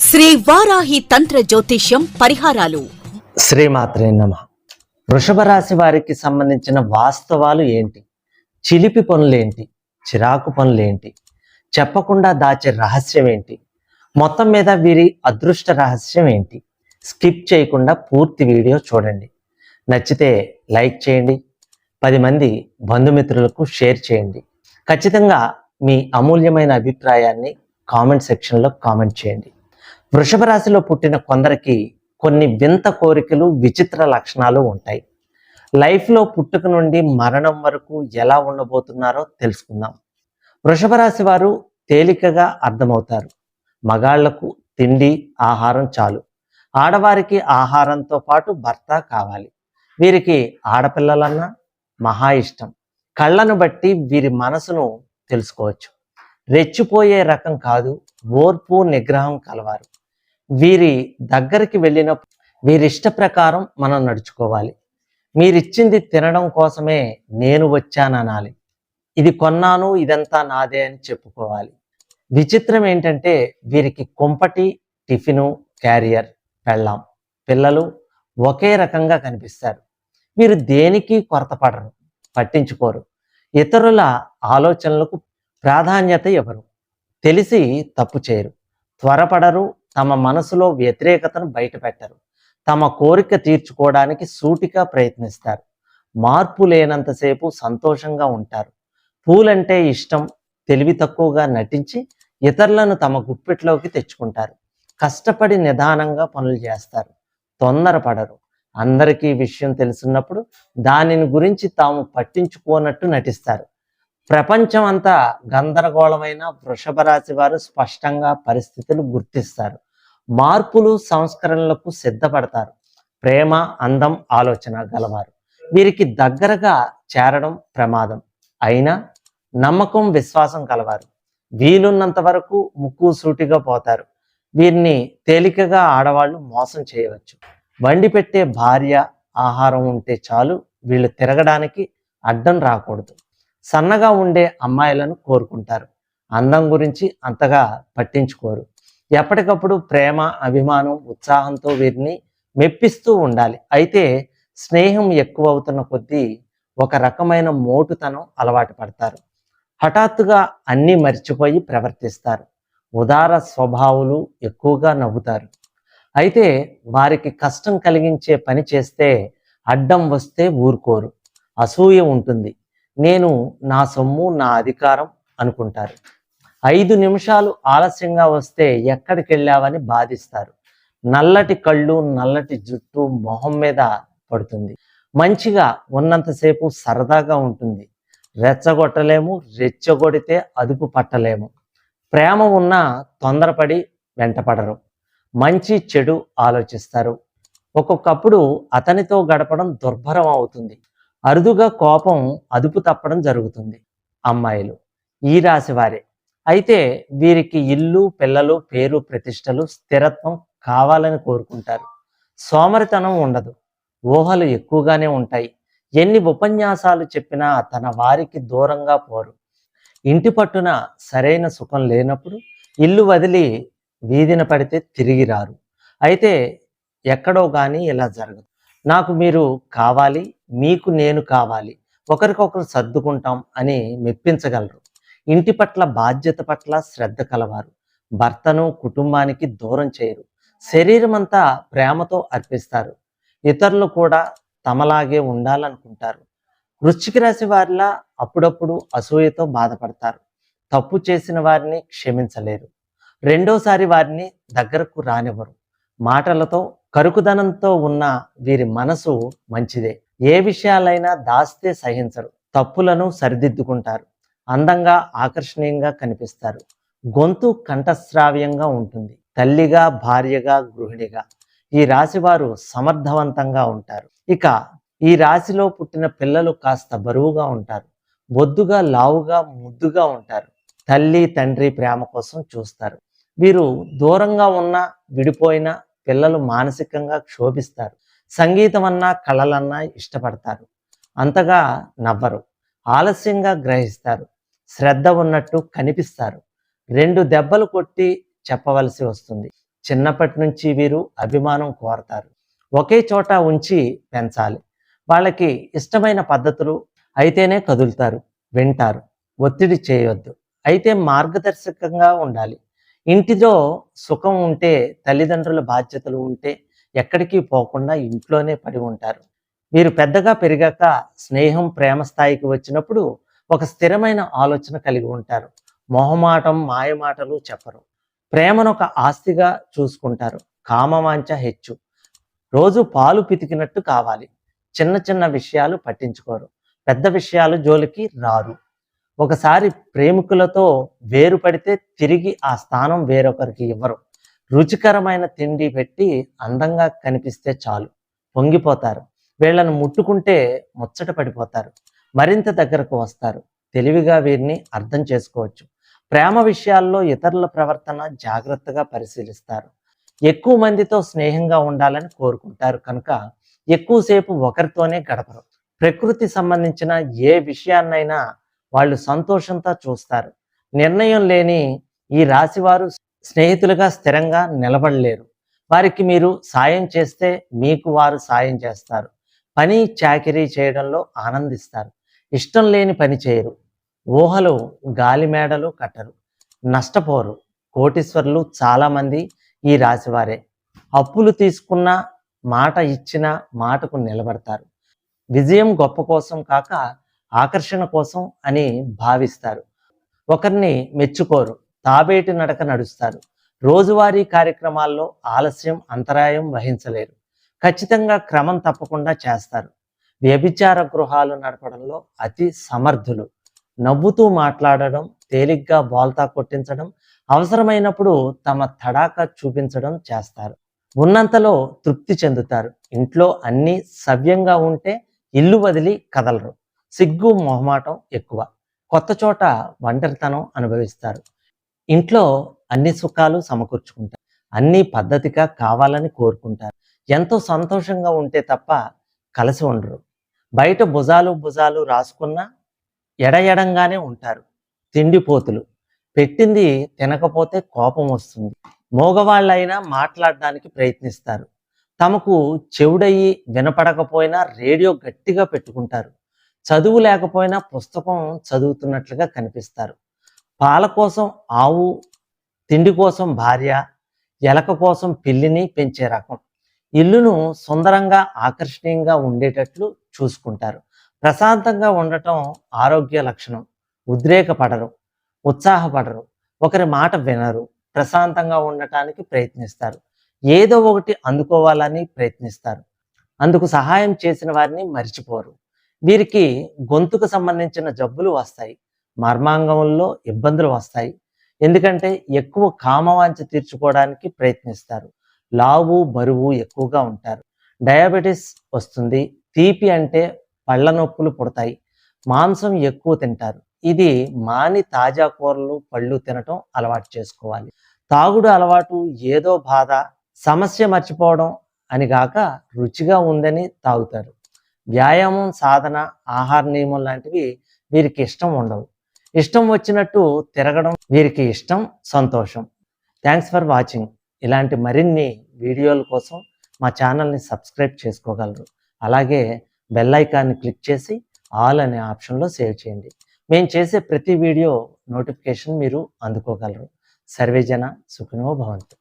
శ్రీ వారాహి తంత్ర జ్యోతిష్యం పరిహారాలు. శ్రీమాత్రే నమ. వృషభ రాశి వారికి సంబంధించిన వాస్తవాలు ఏంటి? చిలిపి పనులేంటి చిరాకు పనులేంటి చెప్పకుండా దాచే రహస్యం ఏంటి? మొత్తం మీద వీరి అదృష్ట రహస్యం ఏంటి? స్కిప్ చేయకుండా పూర్తి వీడియో చూడండి. నచ్చితే లైక్ చేయండి. పది మంది బంధుమిత్రులకు షేర్ చేయండి. ఖచ్చితంగా మీ అమూల్యమైన అభిప్రాయాన్ని కామెంట్ సెక్షన్లో కామెంట్ చేయండి. వృషభ రాశిలో పుట్టిన కొందరికి కొన్ని వింత కోరికలు విచిత్ర లక్షణాలు ఉంటాయి. లైఫ్లో పుట్టుక నుండి మరణం వరకు ఎలా ఉండబోతున్నారో తెలుసుకుందాం. వృషభ రాశి వారు తేలికగా అర్థమవుతారు. మగాళ్ళకు తిండి ఆహారం చాలు. ఆడవారికి ఆహారంతో పాటు భర్త కావాలి. వీరికి ఆడపిల్లలన్నా మహా ఇష్టం. కళ్ళను బట్టి వీరి మనసును తెలుసుకోవచ్చు. రెచ్చిపోయే రకం కాదు ఓర్పు నిగ్రహం కలవారు. వీరి దగ్గరికి వెళ్ళిన వీరిష్ట ప్రకారం మనం నడుచుకోవాలి. మీరిచ్చింది తినడం కోసమే నేను వచ్చాననాలి. ఇది కొన్నాను ఇదంతా నాదే అని చెప్పుకోవాలి. విచిత్రం ఏంటంటే వీరికి కొంపటి టిఫిను క్యారియర్ పెళ్ళాం పిల్లలు ఒకే రకంగా కనిపిస్తారు. వీరు దేనికి కొరత పడరు పట్టించుకోరు. ఇతరుల ఆలోచనలకు ప్రాధాన్యత ఇవ్వరు. తెలిసి తప్పు చేయరు. త్వరపడరు తమ మనసులో వ్యతిరేకతను బయటపెట్టరు తమ కోరిక తీర్చుకోవడానికి సూటిగా ప్రయత్నిస్తారు. మార్పు లేనంతసేపు సంతోషంగా ఉంటారు. పూలంటే ఇష్టం తెలివి తక్కువగా నటించి ఇతరులను తమ గుప్పెట్లోకి తెచ్చుకుంటారు. కష్టపడి నిదానంగా పనులు చేస్తారు. తొందరపడరు. అందరికీ విషయం తెలుసున్నప్పుడు దానిని గురించి తాము పట్టించుకోనట్టు నటిస్తారు. ప్రపంచం అంతా గందరగోళమైన వృషభ రాశి వారు స్పష్టంగా పరిస్థితులు గుర్తిస్తారు. మార్పులు సంస్కరణలకు సిద్ధపడతారు. ప్రేమ అందం ఆలోచన గలవారు. వీరికి దగ్గరగా చేరడం ప్రమాదం. అయినా నమ్మకం విశ్వాసం కలవారు. వీలున్నంత వరకు ముక్కు సూటిగా పోతారు. వీరిని తేలికగా ఆడవాళ్ళు మోసం చేయవచ్చు. వండి పెట్టే భార్య ఆహారం ఉంటే చాలు వీళ్ళు తిరగడానికి అడ్డం రాకూడదు. సన్నగా ఉండే అమ్మాయిలను కోరుకుంటారు. అందం గురించి అంతగా పట్టించుకోరు. ఎప్పటికప్పుడు ప్రేమ అభిమానం ఉత్సాహంతో వీరిని మెప్పిస్తూ ఉండాలి. అయితే స్నేహం ఎక్కువ అవుతున్న కొద్దీ ఒక రకమైన మోటుతనం అలవాటు పడతారు. హఠాత్తుగా అన్నీ మర్చిపోయి ప్రవర్తిస్తారు. ఉదార స్వభావులు ఎక్కువగా నవ్వుతారు. అయితే వారికి కష్టం కలిగించే పని చేస్తే అడ్డం వస్తే ఊరుకోరు. అసూయ ఉంటుంది. నేను నా సొమ్ము నా అధికారం అనుకుంటారు. ఐదు నిమిషాలు ఆలస్యంగా వస్తే ఎక్కడికి వెళ్ళావని బాధిస్తారు. నల్లటి కళ్ళు నల్లటి జుట్టు మొహం మీద పడుతుంది. మంచిగా ఉన్నంతసేపు సరదాగా ఉంటుంది. రెచ్చగొట్టలేము రెచ్చగొడితే అదుపు పట్టలేము. ప్రేమ ఉన్నా తొందరపడి వెంటపడరు. మంచి చెడు ఆలోచిస్తారు. ఒక్కొక్కప్పుడు అతనితో గడపడం దుర్భరం అవుతుంది. అరుదుగా కోపం అదుపు తప్పడం జరుగుతుంది అమ్మాయిలు. ఈ రాశి వారే. అయితే వీరికి ఇల్లు పిల్లలు పేరు ప్రతిష్టలు స్థిరత్వం కావాలని కోరుకుంటారు. సోమరితనం ఉండదు. ఊహలు ఎక్కువగానే ఉంటాయి. ఎన్ని ఉపన్యాసాలు చెప్పినా తన వారికి దూరంగా పోరు. ఇంటి పట్టున సరైన సుఖం లేనప్పుడు ఇల్లు వదిలి వీధిన పడితే తిరిగి రారు. అయితే ఎక్కడో కానీ ఇలా జరగదు. నాకు మీరు కావాలి మీకు నేను కావాలి ఒకరికొకరు సర్దుకుంటాం అని మెప్పించగలరు. ఇంటి పట్ల బాధ్యత పట్ల శ్రద్ధ కలవారు. భర్తను కుటుంబానికి దూరం చేయరు. శరీరం అంతా ప్రేమతో అర్పిస్తారు. ఇతరులు కూడా తమలాగే ఉండాలనుకుంటారు. వృశ్చిక రాశి వారిలా అప్పుడప్పుడు అసూయతో బాధపడతారు. తప్పు చేసిన వారిని క్షమించలేరు. రెండోసారి వారిని దగ్గరకు రానివ్వరు. మాటలతో కరుకుదనంతో ఉన్న వీరి మనసు మంచిదే. ఏ విషయాలైనా దాస్తే సహించరు. తప్పులను సరిదిద్దుకుంటారు. అందంగా ఆకర్షణీయంగా కనిపిస్తారు. గొంతు కంఠశ్రావ్యంగా ఉంటుంది. తల్లిగా భార్యగా గృహిణిగా. ఈ రాశివారు సమర్థవంతంగా ఉంటారు. ఇక ఈ రాశిలో పుట్టిన పిల్లలు కాస్త బరువుగా ఉంటారు. బొద్దుగా లావుగా ముద్దుగా ఉంటారు. తల్లి తండ్రి ప్రేమ కోసం చూస్తారు. వీరు దూరంగా ఉన్న విడిపోయిన పిల్లలు మానసికంగా క్షోభిస్తారు. సంగీతం అన్నా కళలన్నా ఇష్టపడతారు. అంతగా నవ్వరు. ఆలస్యంగా గ్రహిస్తారు. శ్రద్ధ ఉన్నట్టు కనిపిస్తారు. రెండు దెబ్బలు కొట్టి చెప్పవలసి వస్తుంది. చిన్నప్పటి నుంచి వీరు అభిమానం కోరతారు. ఒకే చోట ఉంచి పెంచాలి. వాళ్ళకి ఇష్టమైన పద్ధతులు అయితేనే కదులుతారు వింటారు. ఒత్తిడి చేయొద్దు. అయితే మార్గదర్శకంగా ఉండాలి. ఇంటిలో సుఖం ఉంటే తల్లిదండ్రుల బాధ్యతలు ఉంటే ఎక్కడికి పోకుండా ఇంట్లోనే పడి ఉంటారు. వీరు పెద్దగా పెరిగాక స్నేహం ప్రేమ స్థాయికి వచ్చినప్పుడు ఒక స్థిరమైన ఆలోచన కలిగి ఉంటారు. మొహమాటం మాయమాటలు చెప్పరు. ప్రేమను ఒక ఆస్తిగా చూసుకుంటారు. కామవాంఛ హెచ్చు. రోజు పాలు పితికినట్టు కావాలి. చిన్న చిన్న విషయాలు పట్టించుకోరు. పెద్ద విషయాలు జోలికి రారు. ఒకసారి ప్రేమికులతో వేరుపడితే తిరిగి ఆ స్థానం వేరొకరికి ఇవ్వరు. రుచికరమైన తిండి పెట్టి అందంగా కనిపిస్తే చాలు. పొంగిపోతారు. వీళ్ళను ముట్టుకుంటే ముచ్చట పడిపోతారు. మరింత దగ్గరకు వస్తారు. తెలివిగా వీరిని అర్థం చేసుకోవచ్చు. ప్రేమ విషయాల్లో ఇతరుల ప్రవర్తన జాగ్రత్తగా పరిశీలిస్తారు. ఎక్కువ మందితో స్నేహంగా ఉండాలని కోరుకుంటారు కనుక ఎక్కువసేపు ఒకరితోనే గడపరు. ప్రకృతి సంబంధించిన ఏ విషయాన్నైనా వాళ్ళు సంతోషంతో చూస్తారు. నిర్ణయం లేని ఈ రాశివారు స్నేహితులుగా స్థిరంగా నిలబడలేరు. వారికి మీరు సాయం చేస్తే మీకు వారు సాయం చేస్తారు. పని చాకిరీ చేయడంలో ఆనందిస్తారు. ఇష్టం లేని పని చేయరు. ఊహలు గాలిమేడలు కట్టరు. నష్టపోరు. కోటీశ్వరులు చాలామంది ఈ రాశివారే. అప్పులు తీసుకున్న మాట ఇచ్చిన మాటకు నిలబడతారు. విజయం గొప్ప కోసం కాక ఆకర్షణ కోసం అని భావిస్తారు. ఒకరిని మెచ్చుకోరు తాబేటి నడక నడుస్తారు. రోజువారీ కార్యక్రమాల్లో ఆలస్యం అంతరాయం వహించలేరు. ఖచ్చితంగా క్రమం తప్పకుండా చేస్తారు. వ్యభిచార గృహాలు నడపడంలో అతి సమర్థులు. నవ్వుతూ మాట్లాడడం తేలిగ్గా బోల్తా కొట్టించడం అవసరమైనప్పుడు తమ తడాక చూపించడం చేస్తారు. ఉన్నంతలో తృప్తి చెందుతారు. ఇంట్లో అన్నీ సవ్యంగా ఉంటే ఇల్లు వదిలి కదలరు. సిగ్గు మొహమాటం ఎక్కువ. కొత్త చోట ఒంటరితనం అనుభవిస్తారు. ఇంట్లో అన్ని సుఖాలు సమకూర్చుకుంటారు. అన్ని పద్ధతిగా కావాలని కోరుకుంటారు. ఎంతో సంతోషంగా ఉంటే తప్ప కలిసి ఉండరు. బయట భుజాలు భుజాలు రాసుకున్న ఎడఎడంగానే ఉంటారు. తిండిపోతులు. పెట్టింది తినకపోతే కోపం వస్తుంది. మోగవాళ్ళైనా మాట్లాడడానికి ప్రయత్నిస్తారు. తమకు చెవుడయ్యి వినపడకపోయినా రేడియో గట్టిగా పెట్టుకుంటారు. చదువు లేకపోయినా పుస్తకం చదువుతున్నట్లుగా కనిపిస్తారు. పాల కోసం ఆవు తిండి కోసం భార్య ఎలక కోసం పిల్లిని పెంచే రకం. ఇల్లును సుందరంగా ఆకర్షణీయంగా ఉండేటట్లు చూసుకుంటారు. ప్రశాంతంగా ఉండటం ఆరోగ్య లక్షణం. ఉద్రేకపడరు ఉత్సాహపడరు ఒకరి మాట వినరు ప్రశాంతంగా ఉండటానికి ప్రయత్నిస్తారు. ఏదో ఒకటి అందుకోవాలని ప్రయత్నిస్తారు. అందుకు సహాయం చేసిన వారిని మర్చిపోరు. వీరికి గొంతుకు సంబంధించిన జబ్బులు వస్తాయి మర్మాంగంలో ఇబ్బందులు వస్తాయి. ఎందుకంటే ఎక్కువ కామవాంఛ తీర్చుకోవడానికి ప్రయత్నిస్తారు. లావు బరువు ఎక్కువగా ఉంటారు. డయాబెటీస్ వస్తుంది. తీపి అంటే పళ్ళ నొప్పులు పుడతాయి. మాంసం ఎక్కువ తింటారు. ఇది మాని తాజా కూరలు పళ్ళు తినటం అలవాటు చేసుకోవాలి. తాగుడు అలవాటు ఏదో బాధ సమస్య మర్చిపోవడం అని గాక రుచిగా ఉందని తాగుతారు. వ్యాయామం సాధన ఆహార నియమం లాంటివి వీరికి ఇష్టం ఉండవు. ఇష్టం వచ్చినట్టు తిరగడం వీరికి ఇష్టం సంతోషం. థ్యాంక్స్ ఫర్ వాచింగ్ ఇలాంటి మరిన్ని వీడియోల కోసం మా ఛానల్ని సబ్స్క్రైబ్ చేసుకోగలరు. అలాగే బెల్ ఐకాన్ని క్లిక్ చేసి ఆల్ అనే ఆప్షన్లో సేవ్ చేయండి. మేము చేసే ప్రతి వీడియో నోటిఫికేషన్ మీరు అందుకోగలరు. సర్వేజన సుఖినో భవంతు.